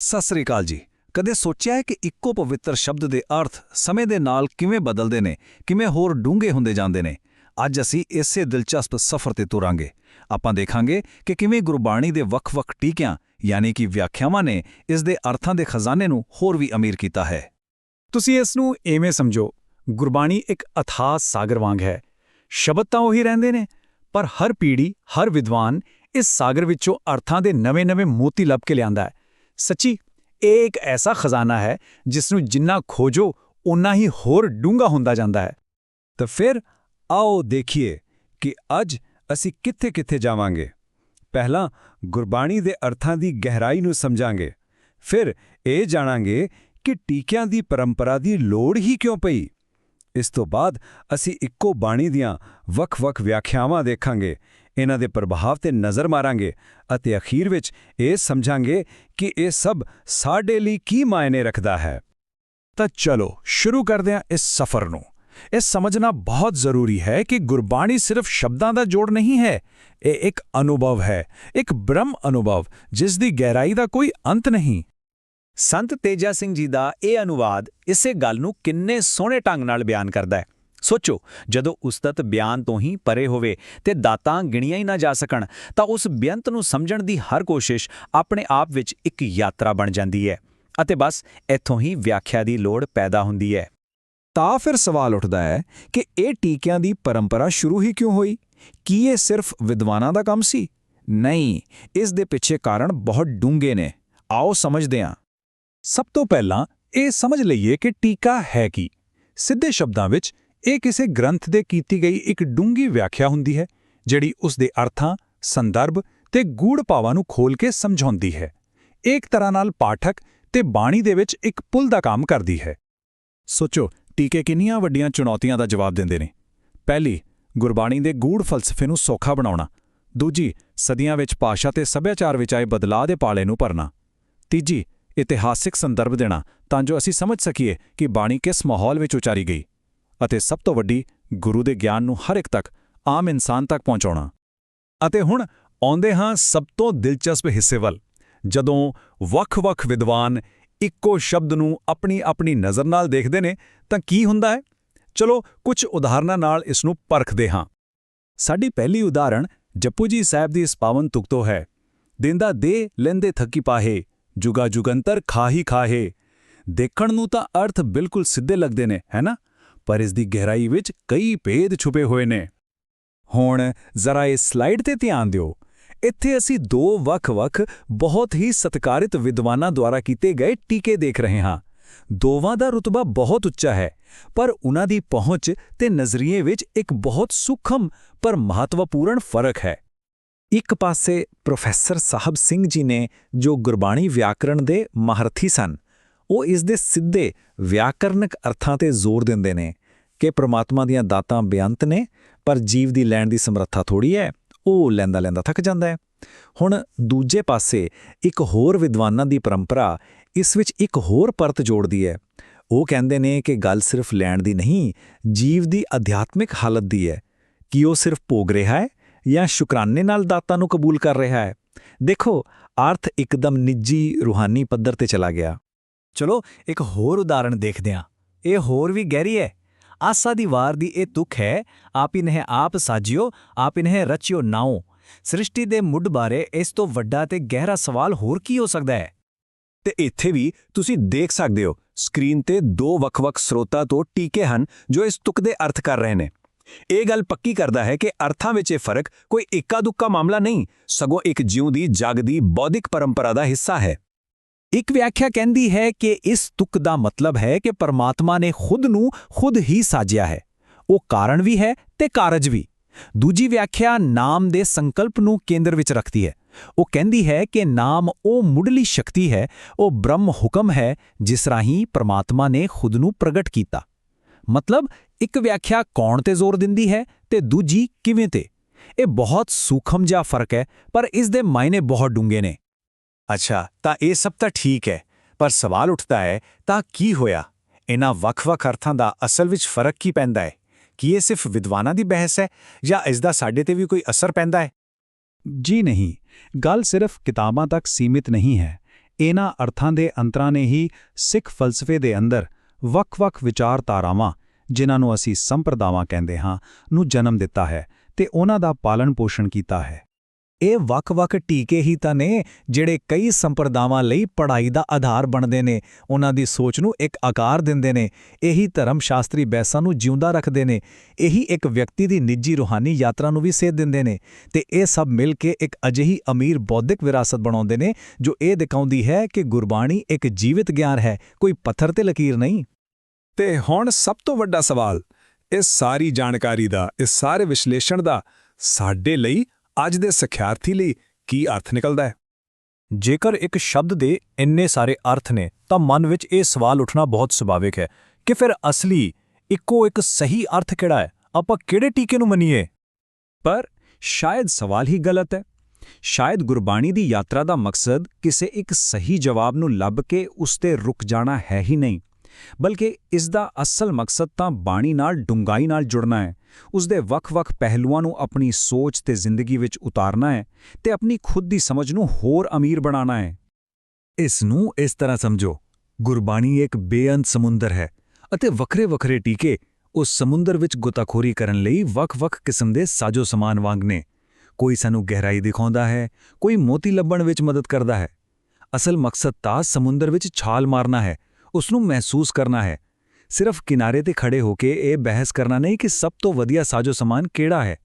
ਸਤਿ ਸ੍ਰੀ ਅਕਾਲ ਜੀ। ਕਦੇ ਸੋਚਿਆ ਹੈ ਕਿ ਇੱਕੋ ਪਵਿੱਤਰ ਸ਼ਬਦ ਦੇ ਅਰਥ ਸਮੇਂ ਦੇ ਨਾਲ ਕਿਵੇਂ ਬਦਲਦੇ ਨੇ, ਕਿਵੇਂ ਹੋਰ ਡੂੰਘੇ ਹੁੰਦੇ ਜਾਂਦੇ ਨੇ? ਅੱਜ ਅਸੀਂ ਇਸੇ ਦਿਲਚਸਪ ਸਫ਼ਰ ਤੇ ਤੁਰਾਂਗੇ। ਆਪਾਂ ਦੇਖਾਂਗੇ ਕਿ ਕਿਵੇਂ ਗੁਰਬਾਣੀ ਦੇ ਵੱਖ-ਵੱਖ ਟੀਕਿਆਂ, ਯਾਨੀ ਕਿ ਵਿਆਖਿਆਵਾਂ ਨੇ ਇਸ ਦੇ ਅਰਥਾਂ ਦੇ ਖਜ਼ਾਨੇ ਨੂੰ ਹੋਰ ਵੀ ਅਮੀਰ ਕੀਤਾ ਹੈ। ਤੁਸੀਂ ਇਸ ਨੂੰ ਐਵੇਂ ਸਮਝੋ, ਗੁਰਬਾਣੀ ਇੱਕ ਅਥਾਹ ਸਾਗਰ ਵਾਂਗ ਹੈ। ਸ਼ਬਦ ਤਾਂ ਉਹੀ ਰਹਿੰਦੇ ਨੇ, ਪਰ ਹਰ ਪੀੜ੍ਹੀ, ਹਰ ਵਿਦਵਾਨ ਇਸ ਸਾਗਰ ਵਿੱਚੋਂ ਅਰਥਾਂ ਦੇ ਨਵੇਂ-ਨਵੇਂ ਮੋਤੀ ਲੱਭ ਕੇ ਲਿਆਂਦਾ ਹੈ। ਸੱਚੀ, ਇਹ ਇੱਕ ਐਸਾ ਖਜ਼ਾਨਾ ਹੈ ਜਿਸ ਨੂੰ ਜਿੰਨਾ ਖੋਜੋ ਉਨਾ ਹੀ ਹੋਰ ਡੂੰਘਾ ਹੁੰਦਾ ਜਾਂਦਾ ਹੈ। ਤਾਂ ਫਿਰ ਆਓ ਦੇਖੀਏ ਕਿ ਅੱਜ ਅਸੀਂ ਕਿੱਥੇ-ਕਿੱਥੇ ਜਾਵਾਂਗੇ। ਪਹਿਲਾਂ ਗੁਰਬਾਣੀ ਦੇ ਅਰਥਾਂ ਦੀ ਗਹਿਰਾਈ ਨੂੰ ਸਮਝਾਂਗੇ। ਫਿਰ ਇਹ ਜਾਣਾਂਗੇ ਕਿ ਟੀਕਿਆਂ ਦੀ ਪਰੰਪਰਾ ਦੀ ਲੋੜ ਹੀ ਕਿਉਂ ਪਈ। ਇਸ ਤੋਂ ਬਾਅਦ ਅਸੀਂ ਇੱਕੋ ਬਾਣੀ ਦੀਆਂ ਵੱਖ-ਵੱਖ ਵਿਆਖਿਆਵਾਂ ਦੇਖਾਂਗੇ, ਇਹਨਾਂ ਦੇ ਪ੍ਰਭਾਵ ਤੇ ਨਜ਼ਰ ਮਾਰਾਂਗੇ ਅਤੇ ਅਖੀਰ ਵਿੱਚ ਇਹ ਸਮਝਾਂਗੇ ਕਿ ਇਹ ਸਭ ਸਾਡੇ ਲਈ ਕੀ ਮਾਇਨੇ ਰੱਖਦਾ ਹੈ। ਤਾਂ ਚਲੋ, ਸ਼ੁਰੂ ਕਰਦੇ ਹਾਂ ਇਸ ਸਫ਼ਰ ਨੂੰ। ਇਹ ਸਮਝਣਾ ਬਹੁਤ ਜ਼ਰੂਰੀ ਹੈ ਕਿ ਗੁਰਬਾਣੀ ਸਿਰਫ ਸ਼ਬਦਾਂ ਦਾ ਜੋੜ ਨਹੀਂ ਹੈ। ਇਹ ਇੱਕ ਅਨੁਭਵ ਹੈ, ਇੱਕ ਬ੍ਰਹਮ ਅਨੁਭਵ, ਜਿਸ ਦੀ ਗਹਿਰਾਈ ਦਾ ਕੋਈ ਅੰਤ ਨਹੀਂ। ਸੰਤ ਤੇਜਾ ਸਿੰਘ ਜੀ ਦਾ ਇਹ ਅਨੁਵਾਦ ਇਸੇ ਗੱਲ ਨੂੰ ਕਿੰਨੇ ਸੋਹਣੇ ਢੰਗ ਨਾਲ ਬਿਆਨ ਕਰਦਾ ਹੈ। ਸੋਚੋ, ਜਦੋਂ ਉਸਤਤ ਬਿਆਨ ਤੋਂ ਹੀ ਪਰੇ ਹੋਵੇ ਤੇ ਦਾਤਾਂ ਗਿਣੀਆਂ ਹੀ ਨਾ ਜਾ ਸਕਣ, ਤਾਂ ਉਸ ਬੇਅੰਤ ਨੂੰ ਸਮਝਣ ਦੀ ਹਰ ਕੋਸ਼ਿਸ਼ ਆਪਣੇ ਆਪ ਵਿੱਚ ਇੱਕ ਯਾਤਰਾ ਬਣ ਜਾਂਦੀ ਹੈ ਅਤੇ ਬਸ ਇੱਥੋਂ ਹੀ ਵਿਆਖਿਆ ਦੀ ਲੋੜ ਪੈਦਾ ਹੁੰਦੀ ਹੈ। ਤਾਂ ਫਿਰ ਸਵਾਲ ਉੱਠਦਾ ਹੈ ਕਿ ਇਹ ਟੀਕਿਆਂ ਦੀ ਪਰੰਪਰਾ ਸ਼ੁਰੂ ਹੀ ਕਿਉਂ ਹੋਈ? ਕੀ ਇਹ ਸਿਰਫ ਵਿਦਵਾਨਾਂ ਦਾ ਕੰਮ ਸੀ? ਨਹੀਂ, ਇਸ ਦੇ ਪਿੱਛੇ ਕਾਰਨ ਬਹੁਤ ਡੂੰਘੇ ਨੇ। ਆਓ ਸਮਝਦੇ ਹਾਂ। ਸਭ ਤੋਂ ਪਹਿਲਾਂ ਇਹ ਸਮਝ ਲਈਏ ਕਿ ਟੀਕਾ ਹੈ ਕੀ। ਸਿੱਧੇ ਸ਼ਬਦਾਂ ਵਿੱਚ, ਇਹ ਕਿਸੇ ਗ੍ਰੰਥ ਦੇ ਕੀਤੀ ਗਈ ਇੱਕ ਡੂੰਗੀ ਵਿਆਖਿਆ ਹੁੰਦੀ ਹੈ, ਜਿਹੜੀ ਉਸ ਦੇ ਅਰਥਾਂ, ਸੰਦਰਭ ਤੇ ਗੂੜ ਭਾਵਾਂ ਨੂੰ ਖੋਲ ਕੇ ਸਮਝਾਉਂਦੀ ਹੈ। ਇੱਕ ਤਰ੍ਹਾਂ ਨਾਲ ਪਾਠਕ ਤੇ ਬਾਣੀ ਦੇ ਵਿੱਚ ਇੱਕ ਪੁਲ ਦਾ ਕੰਮ ਕਰਦੀ ਹੈ। ਸੋਚੋ, ਟੀਕੇ ਕਿੰਨੀਆਂ ਵੱਡੀਆਂ ਚੁਣੌਤੀਆਂ ਦਾ ਜਵਾਬ ਦਿੰਦੇ ਨੇ। ਪਹਿਲੀ, ਗੁਰਬਾਣੀ ਦੇ ਗੂੜ ਫਲਸਫੇ ਨੂੰ ਸੌਖਾ ਬਣਾਉਣਾ। ਦੂਜੀ, ਸਦੀਆਂ ਵਿੱਚ ਭਾਸ਼ਾ ਤੇ ਸੱਭਿਆਚਾਰ ਵਿੱਚ ਆਏ ਬਦਲਾਅ ਦੇ ਪਾਲੇ ਨੂੰ ਭਰਨਾ। ਤੀਜੀ ਇਤਿਹਾਸਿਕ ਸੰਦਰਭ ਦੇਣਾ ਤਾਂ ਜੋ ਅਸੀਂ ਸਮਝ ਸਕੀਏ ਕਿ ਬਾਣੀ ਕਿਸ ਮਾਹੌਲ ਵਿੱਚ ਉਚਾਰੀ ਗਈ ਅਤੇ ਸਭ ਤੋਂ ਵੱਡੀ ਗੁਰੂ ਦੇ ਗਿਆਨ ਨੂੰ ਹਰ ਇੱਕ ਤੱਕ, ਆਮ ਇਨਸਾਨ ਤੱਕ ਪਹੁੰਚਾਉਣਾ। ਅਤੇ ਹੁਣ ਆਉਂਦੇ ਹਾਂ ਸਭ ਤੋਂ ਦਿਲਚਸਪ ਹਿੱਸੇ ਵੱਲ, ਜਦੋਂ ਵੱਖ-ਵੱਖ ਵਿਦਵਾਨ ਇੱਕੋ ਸ਼ਬਦ ਨੂੰ ਆਪਣੀ-ਆਪਣੀ ਨਜ਼ਰ ਨਾਲ ਦੇਖਦੇ ਨੇ ਤਾਂ ਕੀ ਹੁੰਦਾ ਹੈ? ਚਲੋ ਕੁਝ ਉਦਾਹਰਨਾਂ ਨਾਲ ਇਸ ਨੂੰ ਪਰਖਦੇ ਹਾਂ। ਸਾਡੀ ਪਹਿਲੀ ਉਦਾਹਰਣ ਜੱਪੂ ਜੀ ਸਾਹਿਬ ਦੀ ਇਸ ਪਾਵਨ ਤੁਕ ਤੋਂ ਹੈ ਦਿੰਦਾ ਦੇ ਲੈਂਦੇ ਥੱਕੀ ਪਾਹੇ। ਜੁਗਾ ਜੁਗੰਤਰ ਖਾਹੀ ਖਾਹੇ। ਦੇਖਣ ਨੂੰ ਤਾਂ ਅਰਥ ਬਿਲਕੁਲ ਸਿੱਧੇ ਲੱਗਦੇ ਨੇ ਹੈਨਾ ਪਰ ਇਸ ਦੀ ਗਹਿਰਾਈ ਵਿੱਚ ਕਈ ਭੇਦ ਛੁਪੇ ਹੋਏ ਨੇ। ਹੁਣ ਜ਼ਰਾ ਇਸ ਸਲਾਈਡ ਤੇ ਧਿਆਨ ਦਿਓ। ਇੱਥੇ ਅਸੀਂ ਦੋ ਵੱਖ-ਵੱਖ, ਬਹੁਤ ਹੀ ਸਤਿਕਾਰਿਤ ਵਿਦਵਾਨਾਂ ਦੁਆਰਾ ਕੀਤੇ ਗਏ ਟੀਕੇ ਦੇਖ ਰਹੇ ਹਾਂ। ਦੋਵਾਂ ਦਾ ਰੁਤਬਾ ਬਹੁਤ ਉੱਚਾ ਹੈ, ਪਰ ਉਹਨਾਂ ਦੀ ਪਹੁੰਚ ਤੇ ਨਜ਼ਰੀਏ ਵਿੱਚ ਇੱਕ ਬਹੁਤ ਸੂਖਮ ਪਰ ਮਹੱਤਵਪੂਰਨ ਫ਼ਰਕ ਹੈ। ਇੱਕ ਪਾਸੇ ਪ੍ਰੋਫੈਸਰ ਸਾਹਿਬ ਸਿੰਘ ਜੀ ਨੇ ਜੋ ਗੁਰਬਾਣੀ ਵਿਆਕਰਣ ਦੇ ਮਹਾਰਥੀ ਸਨ, ਉਹ ਇਸ ਦੇ ਸਿੱਧੇ ਵਿਆਕਰਨਕ ਅਰਥਾਂ ਤੇ ਜ਼ੋਰ ਦਿੰਦੇ ਨੇ ਕਿ ਪ੍ਰਮਾਤਮਾ ਦੀਆਂ ਦਾਤਾਂ ਬੇਅੰਤ ਨੇ, ਪਰ ਜੀਵ ਦੀ ਲੈਣ ਦੀ ਸਮਰੱਥਾ ਥੋੜੀ ਹੈ, ਉਹ ਲੈਂਦਾ ਲੈਂਦਾ ਥੱਕ ਜਾਂਦਾ ਹੈ। ਹੁਣ ਦੂਜੇ ਪਾਸੇ ਇੱਕ ਹੋਰ ਵਿਦਵਾਨਾਂ ਦੀ ਪਰੰਪਰਾ ਇਸ ਵਿੱਚ ਇੱਕ ਹੋਰ ਪਰਤ ਜੋੜਦੀ ਹੈ। ਉਹ ਕਹਿੰਦੇ ਨੇ ਕਿ ਗੱਲ ਸਿਰਫ ਲੈਣ ਦੀ ਨਹੀਂ, ਜੀਵ ਦੀ ਅਧਿਆਤਮਿਕ ਹਾਲਤ ਦੀ ਹੈ। ਕਿ ਉਹ ਸਿਰਫ ਭੋਗ ਰਿਹਾ ਹੈ? ਜਾਂ ਸ਼ੁਕਰਾਨੇ ਨਾਲ ਦਾਤਾਂ ਨੂੰ ਕਬੂਲ ਕਰ ਰਿਹਾ ਹੈ। ਦੇਖੋ ਅਰਥ ਇੱਕਦਮ ਨਿੱਜੀ ਰੂਹਾਨੀ ਪੱਧਰ ਤੇ ਚਲਾ ਗਿਆ। ਚਲੋ, ਇੱਕ ਹੋਰ ਉਦਾਹਰਣ ਦੇਖਦੇ ਹਾਂ। ਇਹ ਹੋਰ ਵੀ ਗਹਿਰੀ ਹੈ। ਆਸਾ ਦੀ ਵਾਰ ਦੀ ਇਹ ਤੁਕ ਹੈ, ਆਪ ਇਨਹਿ ਆਪ ਸਾਜਿਓ, ਆਪ ਇਨਹਿ ਰਚਿਓ ਨਾਓ। ਸ੍ਰਿਸ਼ਟੀ ਦੇ ਮੁੱਢ ਬਾਰੇ ਇਸ ਤੋਂ ਵੱਡਾ ਤੇ ਗਹਿਰਾ ਸਵਾਲ ਹੋਰ ਕੀ ਹੋ ਸਕਦਾ ਹੈ? ਤੇ ਇੱਥੇ ਵੀ ਤੁਸੀਂ ਦੇਖ ਸਕਦੇ ਹੋ, ਸਕਰੀਨ ਤੇ ਦੋ ਵੱਖ-ਵੱਖ ਸਰੋਤਾਂ ਤੋਂ ਟੀਕੇ ਹਨ ਜੋ ਇਸ ਤੁਕ ਦੇ ਅਰਥ ਕਰ ਰਹੇ ਨੇ। ਇਹ ਗੱਲ ਪੱਕੀ ਕਰਦਾ ਹੈ ਕਿ ਅਰਥਾਂ ਵਿੱਚ ਇਹ ਫ਼ਰਕ ਕੋਈ ਇੱਕਾ-ਦੁੱਕਾ ਮਾਮਲਾ ਨਹੀਂ, ਸਗੋਂ ਇੱਕ ਜਿਉਂਦੀ ਜਾਗਦੀ ਬੌਧਿਕ ਪਰੰਪਰਾ ਦਾ ਹਿੱਸਾ ਹੈ। ਇੱਕ ਵਿਆਖਿਆ ਕਹਿੰਦੀ ਹੈ ਕਿ ਇਸ ਤੁਕ ਦਾ ਮਤਲਬ ਹੈ ਕਿ ਪਰਮਾਤਮਾ ਨੇ ਖੁਦ ਨੂੰ ਖੁਦ ਹੀ ਸਾਜਿਆ ਹੈ। ਉਹ ਕਾਰਨ ਵੀ ਹੈ ਤੇ ਕਾਰਜ ਵੀ। ਦੂਜੀ ਵਿਆਖਿਆ ਨਾਮ ਦੇ ਸੰਕਲਪ ਨੂੰ ਕੇਂਦਰ ਵਿੱਚ ਰੱਖਦੀ ਹੈ। ਉਹ ਕਹਿੰਦੀ ਹੈ ਕਿ ਨਾਮ ਉਹ ਮੁੱਢਲੀ ਸ਼ਕਤੀ ਹੈ, ਉਹ ਬ੍ਰਹਮ ਹੁਕਮ ਹੈ, ਜਿਸ ਰਾਹੀਂ ਪਰਮਾਤਮਾ ਨੇ ਖੁਦ ਨੂੰ ਪ੍ਰਗਟ ਕੀਤਾ। ਮਤਲਬ ਇੱਕ ਵਿਆਖਿਆ ਕੌਣ ਤੇ ਜ਼ੋਰ ਦਿੰਦੀ ਹੈ ਤੇ ਦੂਜੀ ਕਿਵੇਂ ਤੇ? ਇਹ ਬਹੁਤ ਸੂਖਮ ਜਿਹਾ ਫ਼ਰਕ ਹੈ, ਪਰ ਇਸ ਦੇ ਮਾਇਨੇ ਬਹੁਤ ਡੂੰਘੇ ਨੇ। ਅੱਛਾ, ਤਾਂ ਇਹ ਸਭ ਤਾਂ ਠੀਕ ਹੈ, ਪਰ ਸਵਾਲ ਉੱਠਦਾ ਹੈ, ਤਾਂ ਕੀ ਹੋਇਆ? ਇਹਨਾਂ ਵੱਖ-ਵੱਖ ਅਰਥਾਂ ਦਾ ਅਸਲ ਵਿੱਚ ਫ਼ਰਕ ਕੀ ਪੈਂਦਾ ਹੈ? ਕੀ ਇਹ ਸਿਰਫ ਵਿਦਵਾਨਾਂ ਦੀ ਬਹਿਸ ਹੈ ਜਾਂ ਇਸ ਦਾ ਸਾਡੇ ਤੇ ਵੀ ਕੋਈ ਅਸਰ ਪੈਂਦਾ ਹੈ? ਜੀ ਨਹੀਂ, ਗੱਲ ਸਿਰਫ ਕਿਤਾਬਾਂ ਤੱਕ ਸੀਮਿਤ ਨਹੀਂ ਹੈ। ਇਹਨਾਂ ਅਰਥਾਂ ਦੇ ਅੰਤਰਾਂ ਨੇ ਹੀ ਸਿੱਖ ਫਲਸਫੇ ਦੇ ਅੰਦਰ ਵੱਖ-ਵੱਖ ਵਿਚਾਰਧਾਰਾਵਾਂ ਜਿਨ੍ਹਾਂ ਨੂੰ ਅਸੀਂ ਸੰਪਰਦਾਵਾਂ ਕਹਿੰਦੇ ਹਾਂ, ਨੂੰ ਜਨਮ ਦਿੱਤਾ ਹੈ ਤੇ ਉਹਨਾਂ ਦਾ ਪਾਲਣ ਪੋਸ਼ਣ ਕੀਤਾ ਹੈ। ਇਹ ਵੱਖ-ਵੱਖ ਟੀਕੇ ਹੀ ਤਾਂ ਨੇ ਜਿਹੜੇ ਕਈ ਸੰਪਰਦਾਵਾਂ ਲਈ ਪੜ੍ਹਾਈ ਦਾ ਆਧਾਰ ਬਣਦੇ ਨੇ। ਉਹਨਾਂ ਦੀ ਸੋਚ ਨੂੰ ਇੱਕ ਆਕਾਰ ਦਿੰਦੇ ਨੇ। ਇਹੀ ਧਰਮ ਸ਼ਾਸਤਰੀ ਬਹਿਸਾਂ ਨੂੰ ਜਿਉਂਦਾ ਰੱਖਦੇ ਨੇ। ਇਹੀ ਇੱਕ ਵਿਅਕਤੀ ਦੀ ਨਿੱਜੀ ਰੂਹਾਨੀ ਯਾਤਰਾ ਨੂੰ ਵੀ ਸੇਧ ਦਿੰਦੇ ਨੇ। ਤੇ ਇਹ ਸਭ ਮਿਲ ਕੇ ਇੱਕ ਅਜਿਹੀ ਅਮੀਰ ਬੌਧਿਕ ਵਿਰਾਸਤ ਬਣਾਉਂਦੇ ਨੇ ਜੋ ਇਹ ਦਿਖਾਉਂਦੀ ਹੈ ਕਿ ਗੁਰਬਾਣੀ ਇੱਕ ਜੀਵਿਤ ਗਿਆਨ ਹੈ, ਕੋਈ ਪੱਥਰ ਤੇ ਲਕੀਰ ਨਹੀਂ। ਤੇ ਹੁਣ ਸਭ ਤੋਂ ਵੱਡਾ ਸਵਾਲ ਇਸ ਸਾਰੀ ਜਾਣਕਾਰੀ ਦਾ ਇਸ ਸਾਰੇ ਵਿਸ਼ਲੇਸ਼ਣ ਦਾ ਸਾਡੇ ਲਈ, ਅੱਜ ਦੇ ਸਿੱਖਿਆਰਥੀ ਲਈ ਕੀ ਅਰਥ ਨਿਕਲਦਾ ਹੈ? ਜੇਕਰ ਇੱਕ ਸ਼ਬਦ ਦੇ ਇੰਨੇ ਸਾਰੇ ਅਰਥ ਨੇ, ਤਾਂ ਮਨ ਵਿੱਚ ਇਹ ਸਵਾਲ ਉੱਠਣਾ ਬਹੁਤ ਸੁਭਾਵਿਕ ਹੈ ਕਿ ਫਿਰ ਅਸਲੀ, ਇੱਕੋ ਇੱਕ ਸਹੀ ਅਰਥ ਕਿਹੜਾ ਹੈ? ਆਪਾਂ ਕਿਹੜੇ ਟੀਕੇ ਨੂੰ ਮੰਨੀਏ? ਪਰ ਸ਼ਾਇਦ ਸਵਾਲ ਹੀ ਗਲਤ ਹੈ। ਸ਼ਾਇਦ ਗੁਰਬਾਣੀ ਦੀ ਯਾਤਰਾ ਦਾ ਮਕਸਦ ਕਿਸੇ ਇੱਕ ਸਹੀ ਜਵਾਬ ਨੂੰ ਲੱਭ ਕੇ ਉਸ ਤੇ ਰੁਕ ਜਾਣਾ ਹੈ ਹੀ ਨਹੀਂ। ਬਲਕਿ ਇਸ ਦਾ ਅਸਲ ਮਕਸਦ ਤਾਂ ਬਾਣੀ ਨਾਲ, ਡੂੰਘਾਈ ਨਾਲ ਜੁੜਨਾ ਹੈ। ਉਸ ਦੇ ਵੱਖ-ਵੱਖ ਪਹਿਲੂਆਂ ਨੂੰ ਆਪਣੀ ਸੋਚ ਤੇ ਜ਼ਿੰਦਗੀ ਵਿੱਚ ਉਤਾਰਨਾ ਹੈ ਤੇ ਆਪਣੀ ਖੁਦ ਦੀ ਸਮਝ ਨੂੰ ਹੋਰ ਅਮੀਰ ਬਣਾਉਣਾ ਹੈ। ਇਸ ਨੂੰ ਇਸ ਤਰ੍ਹਾਂ ਸਮਝੋ, ਗੁਰਬਾਣੀ ਇੱਕ ਬੇਅੰਤ ਸਮੁੰਦਰ ਹੈ ਅਤੇ ਵੱਖਰੇ-ਵੱਖਰੇ ਟੀਕੇ ਉਸ ਸਮੁੰਦਰ ਵਿੱਚ ਗੋਤਾਖੋਰੀ ਕਰਨ ਲਈ ਵੱਖ-ਵੱਖ ਕਿਸਮ ਦੇ ਸਾਜੋ ਸਮਾਨ ਵਾਂਗ ਨੇ। ਕੋਈ ਸਾਨੂੰ ਗਹਿਰਾਈ ਦਿਖਾਉਂਦਾ ਹੈ, ਕੋਈ ਮੋਤੀ ਲੱਭਣ ਵਿੱਚ ਮਦਦ ਕਰਦਾ ਹੈ। ਅਸਲ ਮਕਸਦ ਤਾਂ ਸਮੁੰਦਰ ਵਿੱਚ ਛਾਲ ਮਾਰਨਾ ਹੈ ਉਸ ਨੂੰ ਮਹਿਸੂਸ ਕਰਨਾ ਹੈ। ਸਿਰਫ ਕਿਨਾਰੇ ਤੇ ਖੜੇ ਹੋ ਕੇ ਇਹ ਬਹਿਸ ਕਰਨਾ ਨਹੀਂ ਕਿ ਸਭ ਤੋਂ ਵਧੀਆ ਸਾਜੋ ਸਮਾਨ ਕਿਹੜਾ ਹੈ।